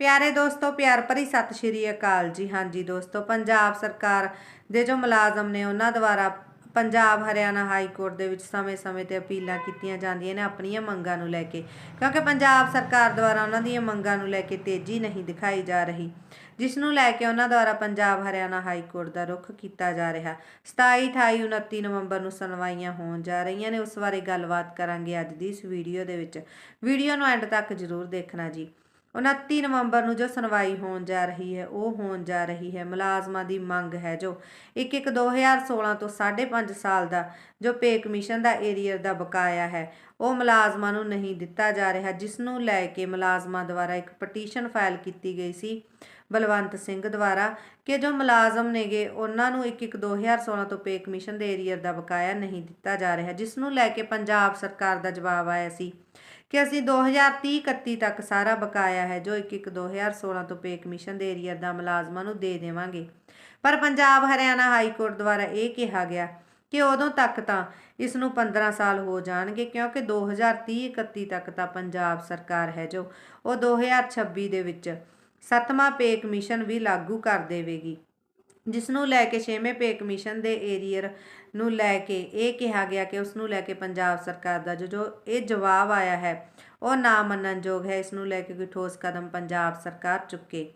ਪਿਆਰੇ ਦੋਸਤੋ, ਪਿਆਰ ਭਰੀ ਸਤਿ ਸ਼੍ਰੀ ਅਕਾਲ ਜੀ। ਹਾਂਜੀ ਦੋਸਤੋ, ਪੰਜਾਬ ਸਰਕਾਰ ਦੇ ਜੋ ਮੁਲਾਜ਼ਮ ਨੇ, ਉਹਨਾਂ ਦੁਆਰਾ ਪੰਜਾਬ ਹਰਿਆਣਾ ਹਾਈ ਕੋਰਟ ਦੇ ਵਿੱਚ ਸਮੇਂ-ਸਮੇਂ ਤੇ ਅਪੀਲਾਂ ਕੀਤੀਆਂ ਜਾਂਦੀਆਂ ਨੇ ਆਪਣੀਆਂ ਮੰਗਾਂ ਨੂੰ ਲੈ ਕੇ। ਕਿਉਂਕਿ ਪੰਜਾਬ ਸਰਕਾਰ ਦੁਆਰਾ ਉਹਨਾਂ ਦੀਆਂ ਮੰਗਾਂ ਨੂੰ ਲੈ ਕੇ ਤੇਜ਼ੀ ਨਹੀਂ ਦਿਖਾਈ ਜਾ ਰਹੀ, ਜਿਸ ਨੂੰ ਲੈ ਕੇ ਉਹਨਾਂ ਦੁਆਰਾ ਪੰਜਾਬ ਹਰਿਆਣਾ ਹਾਈ ਕੋਰਟ ਦਾ ਰੁਖ ਕੀਤਾ ਜਾ ਰਿਹਾ। 27 28 29 ਨਵੰਬਰ ਨੂੰ ਸੁਣਵਾਈਆਂ ਹੋਣ ਜਾ ਰਹੀਆਂ ਨੇ। ਉਸ ਬਾਰੇ ਗੱਲਬਾਤ ਕਰਾਂਗੇ ਅੱਜ ਦੀ ਇਸ ਵੀਡੀਓ ਦੇ ਵਿੱਚ। ਵੀਡੀਓ ਨੂੰ ਐਂਡ ਤੱਕ ਜ਼ਰੂਰ ਦੇਖਣਾ ਜੀ। 29 ਨਵੰਬਰ ਨੂੰ ਜੋ ਸੁਣਵਾਈ ਹੋਣ ਜਾ ਰਹੀ ਹੈ, ਉਹ ਹੋਣ ਜਾ ਰਹੀ ਹੈ। ਮੁਲਾਜ਼ਮਾਂ ਦੀ ਮੰਗ ਹੈ ਜੋ 1-1 2016 ਤੋਂ 5.5 ਸਾਲ ਦਾ ਜੋ ਪੇ ਕਮਿਸ਼ਨ ਦਾ ਏਰੀਅਰ ਦਾ ਬਕਾਇਆ ਹੈ, ਉਹ ਮੁਲਾਜ਼ਮਾਂ ਨੂੰ ਨਹੀਂ ਦਿੱਤਾ ਜਾ ਰਿਹਾ, ਜਿਸ ਨੂੰ ਲੈ ਕੇ ਮੁਲਾਜ਼ਮਾਂ ਦੁਆਰਾ ਇੱਕ ਪਟੀਸ਼ਨ ਫਾਈਲ ਕੀਤੀ ਗਈ ਸੀ ਬਲਵੰਤ ਸਿੰਘ ਦੁਆਰਾ ਕਿ ਜੋ ਮੁਲਾਜ਼ਮ ਨੇਗੇ, ਉਹਨਾਂ ਨੂੰ 1-1 2016 ਤੋਂ ਪੇ ਕਮਿਸ਼ਨ ਦੇ ਏਰੀਅਰ ਦਾ ਬਕਾਇਆ ਨਹੀਂ ਦਿੱਤਾ ਜਾ ਰਿਹਾ, ਜਿਸ ਨੂੰ ਲੈ ਕੇ ਪੰਜਾਬ ਸਰਕਾਰ ਦਾ ਜਵਾਬ ਆਇਆ ਸੀ। ਕਿ ਅਸੀਂ 2030-31 ਤੱਕ ਸਾਰਾ ਬਕਾਇਆ ਹੈ, ਜੋ 1-1 2016 ਤੋਂ ਪੇ ਕਮਿਸ਼ਨ ਦੇ ਏਰੀਅਰ ਦਾ ਮੁਲਾਜ਼ਮਾਂ ਨੂੰ ਦੇ ਦੇਵਾਂਗੇ। ਪਰ ਪੰਜਾਬ ਹਰਿਆਣਾ ਹਾਈ ਕੋਰਟ ਦੁਆਰਾ ਇਹ ਕਿਹਾ ਗਿਆ ਕਿ ਉਦੋਂ ਤੱਕ ਤਾਂ ਇਸ ਨੂੰ 15 ਸਾਲ ਹੋ ਜਾਣਗੇ, ਕਿਉਂਕਿ 2030-31 ਤੱਕ ਤਾਂ ਪੰਜਾਬ ਸਰਕਾਰ ਹੈ ਜੋ ਉਹ 2026 ਦੇ ਵਿੱਚ ਸੱਤਵਾਂ ਪੇ ਕਮਿਸ਼ਨ ਵੀ ਲਾਗੂ ਕਰ ਦੇਵੇਗੀ। ਜਿਸ ਨੂੰ ਲੈ ਕੇ ਛੇਵੇਂ ਪੇ ਕਮਿਸ਼ਨ ਦੇ ਏਰੀਅਰ ਨੂੰ ਲੈ ਕੇ ਇਹ ਕਿਹਾ ਗਿਆ ਕਿ ਉਸ ਨੂੰ ਲੈ ਕੇ ਪੰਜਾਬ ਸਰਕਾਰ ਦਾ ਜੋ ਜੋ ਇਹ ਜਵਾਬ ਆਇਆ ਹੈ, ਉਹ ਨਾ ਮੰਨਣਯੋਗ ਹੈ। ਇਸ ਨੂੰ ਲੈ ਕੇ ਕੋਈ ਠੋਸ ਕਦਮ ਪੰਜਾਬ ਸਰਕਾਰ ਚੁੱਕੇ।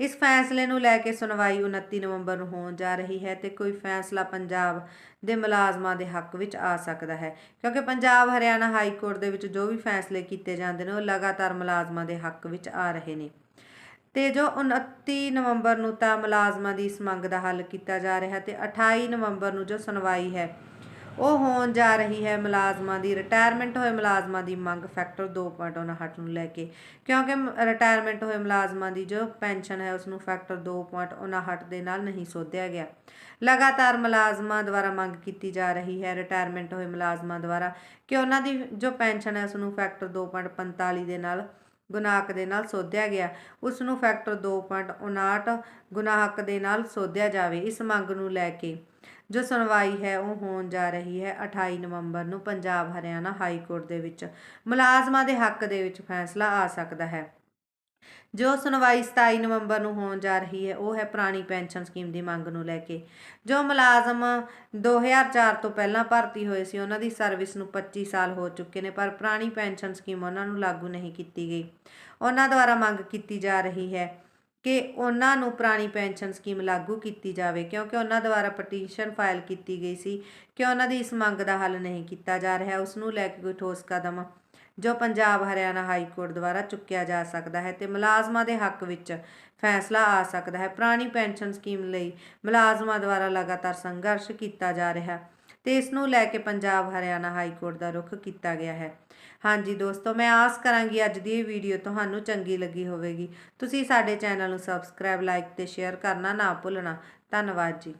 ਇਸ ਫੈਸਲੇ ਨੂੰ ਲੈ ਕੇ ਸੁਣਵਾਈ 29 ਨਵੰਬਰ ਨੂੰ ਹੋਣ ਜਾ ਰਹੀ ਹੈ ਤੇ ਕੋਈ ਫੈਸਲਾ ਪੰਜਾਬ ਦੇ ਮੁਲਾਜ਼ਮਾਂ ਦੇ ਹੱਕ ਵਿੱਚ ਆ ਸਕਦਾ ਹੈ। ਕਿਉਂਕਿ ਪੰਜਾਬ, ਹਰਿਆਣਾ ਹਾਈ ਕੋਰਟ ਦੇ ਵਿੱਚ ਜੋ ਵੀ ਫੈਸਲੇ ਕੀਤੇ ਜਾਂਦੇ ਨੇ, ਉਹ ਲਗਾਤਾਰ ਮੁਲਾਜ਼ਮਾਂ ਦੇ ਹੱਕ ਵਿੱਚ ਆ ਰਹੇ ਨੇ। ਤੇ ਜੋ 29 ਨਵੰਬਰ ਨੂੰ ਤਾਂ ਮੁਲਾਜ਼ਮਾਂ ਦੀ ਇਸ ਮੰਗ ਦਾ ਹੱਲ ਕੀਤਾ ਜਾ ਰਿਹਾ ਤੇ 28 ਨਵੰਬਰ ਨੂੰ ਜੋ ਸੁਣਵਾਈ ਹੈ, ਉਹ ਹੋਣ ਜਾ ਰਹੀ ਹੈ ਮੁਲਾਜ਼ਮਾਂ ਦੀ ਰਿਟਾਇਰਮੈਂਟ ਹੋਏ ਮੁਲਾਜ਼ਮਾਂ ਦੀ ਮੰਗ ਫੈਕਟਰ 2.59 ਨੂੰ ਲੈ ਕੇ। ਕਿਉਂਕਿ ਰਿਟਾਇਰਮੈਂਟ ਹੋਏ ਮੁਲਾਜ਼ਮਾਂ ਦੀ ਜੋ ਪੈਨਸ਼ਨ ਹੈ ਉਸ ਨੂੰ ਫੈਕਟਰ 2.59 ਦੇ ਨਾਲ ਨਹੀਂ ਸੋਧਿਆ ਗਿਆ। ਲਗਾਤਾਰ ਮੁਲਾਜ਼ਮਾਂ ਦੁਆਰਾ ਮੰਗ ਕੀਤੀ ਜਾ ਰਹੀ ਹੈ ਰਿਟਾਇਰਮੈਂਟ ਹੋਏ ਮੁਲਾਜ਼ਮਾਂ ਦੁਆਰਾ ਕਿ ਉਹਨਾਂ ਦੀ ਜੋ ਪੈਨਸ਼ਨ ਹੈ ਉਸ ਨੂੰ ਫੈਕਟਰ 2.45 ਦੇ ਨਾਲ ਗੁਨਾਹਕ ਦੇ ਨਾਲ ਸੋਧਿਆ ਗਿਆ। ਉਸ ਨੂੰ ਫੈਕਟਰ 2.59 ਗੁਨਾਹਕ ਦੇ ਨਾਲ ਸੋਧਿਆ ਜਾਵੇ, ਇਸ ਮੰਗ ਨੂੰ ਲੈ ਕੇ। ਜੋ ਸੁਣਵਾਈ ਹੈ, ਉਹ ਹੋਣ ਜਾ ਰਹੀ ਹੈ। 28 ਨਵੰਬਰ ਨੂੰ ਪੰਜਾਬ ਹਰਿਆਣਾ ਹਾਈ ਕੋਰਟ ਦੇ ਵਿੱਚ ਮੁਲਾਜ਼ਮਾਂ ਦੇ ਹੱਕ ਦੇ ਵਿੱਚ ਫੈਸਲਾ ਆ ਸਕਦਾ ਹੈ। ਜੋ ਸੁਣਵਾਈ 27 ਨਵੰਬਰ ਨੂੰ ਹੋਣ ਜਾ ਰਹੀ ਹੈ, ਉਹ ਹੈ ਪੁਰਾਣੀ ਪੈਨਸ਼ਨ ਸਕੀਮ ਦੀ ਮੰਗ ਨੂੰ ਲੈ ਕੇ। ਜੋ ਮੁਲਾਜ਼ਮ 2004 ਤੋਂ ਪਹਿਲਾਂ ਭਰਤੀ ਹੋਏ ਸੀ, ਉਹਨਾਂ ਦੀ ਸਰਵਿਸ ਨੂੰ 25 ਸਾਲ ਹੋ ਚੁੱਕੇ ਨੇ, ਪਰ ਪੁਰਾਣੀ ਪੈਨਸ਼ਨ ਸਕੀਮ ਉਹਨਾਂ ਨੂੰ ਲਾਗੂ ਨਹੀਂ ਕੀਤੀ ਗਈ। ਉਹਨਾਂ ਦੁਆਰਾ ਮੰਗ ਕੀਤੀ ਜਾ ਰਹੀ ਹੈ ਕਿ ਉਹਨਾਂ ਨੂੰ ਪੁਰਾਣੀ ਪੈਨਸ਼ਨ ਸਕੀਮ ਲਾਗੂ ਕੀਤੀ ਜਾਵੇ, ਕਿਉਂਕਿ ਉਹਨਾਂ ਦੁਆਰਾ ਪਟੀਸ਼ਨ ਫਾਈਲ ਕੀਤੀ ਗਈ ਸੀ ਕਿ ਉਹਨਾਂ ਦੀ ਇਸ ਮੰਗ ਦਾ ਹੱਲ ਨਹੀਂ ਕੀਤਾ ਜਾ ਰਿਹਾ, ਉਸ ਨੂੰ ਲੈ ਕੇ ਕੋਈ ਠੋਸ ਕਦਮ ਜੋ ਪੰਜਾਬ ਹਰਿਆਣਾ ਹਾਈ ਕੋਰਟ ਦੁਆਰਾ ਚੁੱਕਿਆ ਜਾ ਸਕਦਾ ਹੈ ਤੇ ਮੁਲਾਜ਼ਮਾਂ ਦੇ ਹੱਕ ਵਿੱਚ ਫੈਸਲਾ ਆ ਸਕਦਾ ਹੈ। ਪੁਰਾਣੀ ਪੈਨਸ਼ਨ ਸਕੀਮ ਲਈ ਮੁਲਾਜ਼ਮਾਂ ਦੁਆਰਾ ਲਗਾਤਾਰ ਸੰਘਰਸ਼ ਕੀਤਾ ਜਾ ਰਿਹਾ ਤੇ ਇਸ ਨੂੰ ਲੈ ਕੇ ਪੰਜਾਬ ਹਰਿਆਣਾ ਹਾਈ ਕੋਰਟ ਦਾ ਰੁਖ ਕੀਤਾ ਗਿਆ ਹੈ। ਹਾਂਜੀ ਦੋਸਤੋ, ਮੈਂ ਆਸ ਕਰਾਂਗੀ ਅੱਜ ਦੀ ਇਹ ਵੀਡੀਓ ਤੁਹਾਨੂੰ ਚੰਗੀ ਲੱਗੀ ਹੋਵੇਗੀ। ਤੁਸੀਂ ਸਾਡੇ ਚੈਨਲ ਨੂੰ ਸਬਸਕ੍ਰਾਈਬ, ਲਾਈਕ ਤੇ ਸ਼ੇਅਰ ਕਰਨਾ ਨਾ ਭੁੱਲਣਾ। ਧੰਨਵਾਦ ਜੀ।